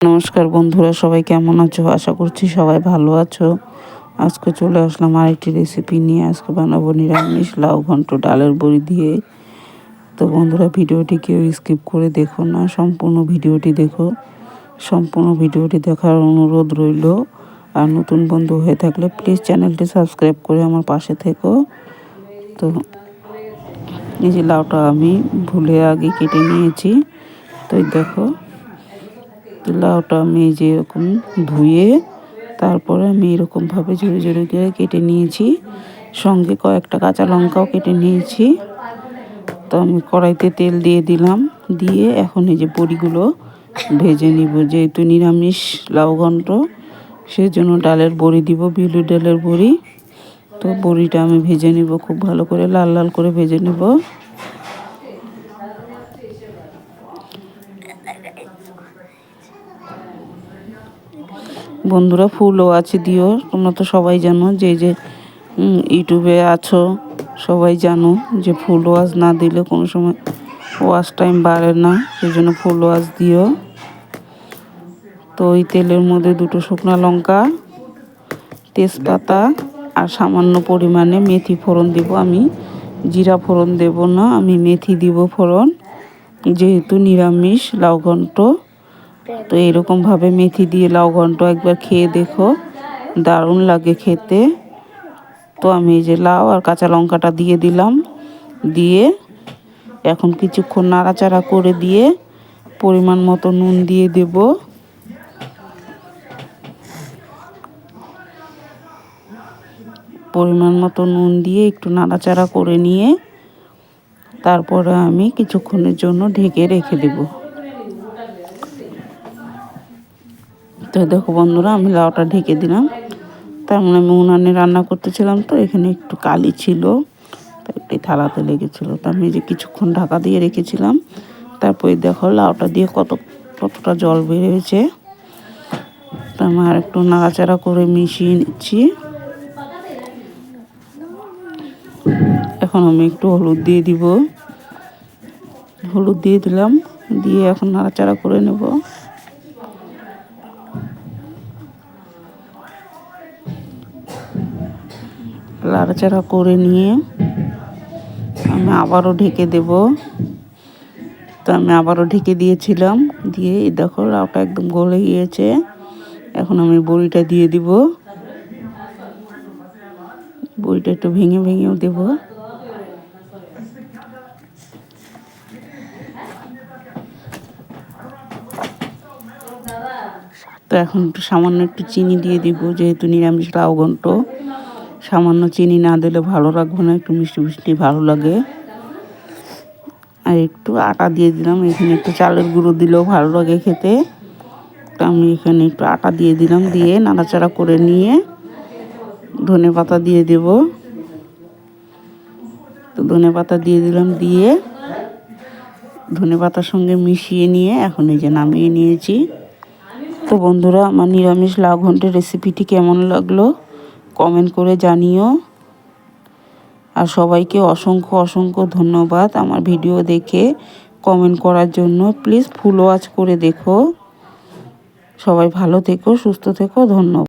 নমস্কার বন্ধুরা, সবাই কেমন আছো? আশা করছি সবাই ভালো আছো। আজকে চলে আসলাম আরেকটি রেসিপি নিয়ে। আজকে বানাবো নিরামিষ লাউ ঘন্ট ডালের বড়ি দিয়ে। তো বন্ধুরা, ভিডিওটি কেউ স্কিপ করে দেখো না, সম্পূর্ণ ভিডিওটি দেখো। সম্পূর্ণ ভিডিওটি দেখার অনুরোধ রইল। আর নতুন বন্ধু হয়ে থাকলে প্লিজ চ্যানেলটি সাবস্ক্রাইব করে আমার পাশে থেকো। তো এই যে লাউটা আমি ভুলে আগে কেটে নিয়েছি। তো দেখো লাউটা আমি যে এরকম ধুয়ে তারপরে আমি এরকমভাবে ঝুড়ি ঝুড়ি করে কেটে নিয়েছি। সঙ্গে কয়েকটা কাঁচা লঙ্কাও কেটে নিয়েছি। তো আমি কড়াইতে তেল দিয়ে দিলাম। দিয়ে এখন এই যে বড়িগুলো ভেজে নিব। যেহেতু নিরামিষ, লাউ ঘন্ট, সেজন্য ডালের বড়ি দিব বিলু ডালের বড়ি। তো বড়িটা আমি ভেজে নিব, খুব ভালো করে লাল লাল করে ভেজে নিব। বন্ধুরা ফুলও আছে, দিও, তোমরা তো সবাই জানো যে যে ইউটিউবে আছো, সবাই জানো যে ফুল ওয়াশ না দিলে কোনো সময় ওয়াশ টাইম বাড়ে না, সেই জন্য ফুল ওয়াশ দিও। তো ওই তেলের মধ্যে দুটো শুকনো লঙ্কা, তেজপাতা আর সামান্য পরিমাণে মেথি ফোড়ন দিব আমি। জিরা ফোড়ন দেব না, আমি মেথি দিব ফোড়ন, যেহেতু নিরামিষ, লাউ ঘন্ট। তো এরকমভাবে মেথি দিয়ে লাউ ঘন্ট একবার খেয়ে দেখো। দারুণ লাগে খেতে। তো আমি এই যে লাউ আর কাঁচা লঙ্কাটা দিয়ে দিলাম। দিয়ে এখন কিছুক্ষণ নাড়াচাড়া করে দিয়ে পরিমাণ মতো নুন দিয়ে দেব। পরিমাণ মতো নুন দিয়ে একটু নাড়াচাড়া করে নিয়ে তারপরে আমি কিছুক্ষণের জন্য ঢেকে রেখে দেবো। তো দেখো বন্ধুরা, আমি লাউটা ঢেকে দিলাম। তার মানে আমি উনানে রান্না করতেছিলাম তো, এখানে একটু কালি ছিল একটি থালাতে লেগেছিলো। তা আমি যে কিছুক্ষণ ঢাকা দিয়ে রেখেছিলাম। তারপরে দেখো লাউটা দিয়ে কত, কতটা জল বেরিয়েছে তা আমি আর একটু নাড়াচাড়া করে মিশিয়ে নিচ্ছি। এখন আমি একটু হলুদ দিয়ে দিব। হলুদ দিয়ে দিলাম, দিয়ে এখন নাড়াচাড়া করে নেব। লাড়াচাড়া করে নিয়ে আমি আবারও ঢেকে দেব। তো আমি আবারও ঢেকে দিয়েছিলাম। দিয়ে দেখো লাউটা একদম গলে গিয়েছে। এখন আমি বড়িটা দিয়ে দিব। বড়িটা একটু ভেঙে ভেঙেও দেব। তো এখন একটু সামান্য একটু চিনি দিয়ে দিব, যেহেতু নিরামিষ লাউ ঘন্ট। সামান্য চিনি না দিলে ভালো লাগবে না, একটু মিষ্টি মিষ্টি ভালো লাগে। আর একটু আটা দিয়ে দিলাম, এখানে একটু চালের গুঁড়ো দিলেও ভালো লাগে খেতে। তো আমি এখানে একটু আটা দিয়ে দিলাম, দিয়ে নাড়াচাড়া করে নিয়ে ধনে পাতা দিয়ে দেব। তো ধনে পাতা দিয়ে দিলাম, দিয়ে ধনে পাতার সঙ্গে মিশিয়ে নিয়ে এখন এই যে নামিয়ে নিয়েছি। তো বন্ধুরা, আমার নিরামিষ লাউ ঘন্টের রেসিপিটি কেমন লাগল? কমেন্ট করে জানিও। আর সবাইকে অসংখ্য অসংখ্য ধন্যবাদ আমার ভিডিও দেখে কমেন্ট করার জন্য। প্লিজ ফুল ওয়াচ করে দেখো। সবাই ভালো থেকো, সুস্থ থেকো, ধন্যবাদ।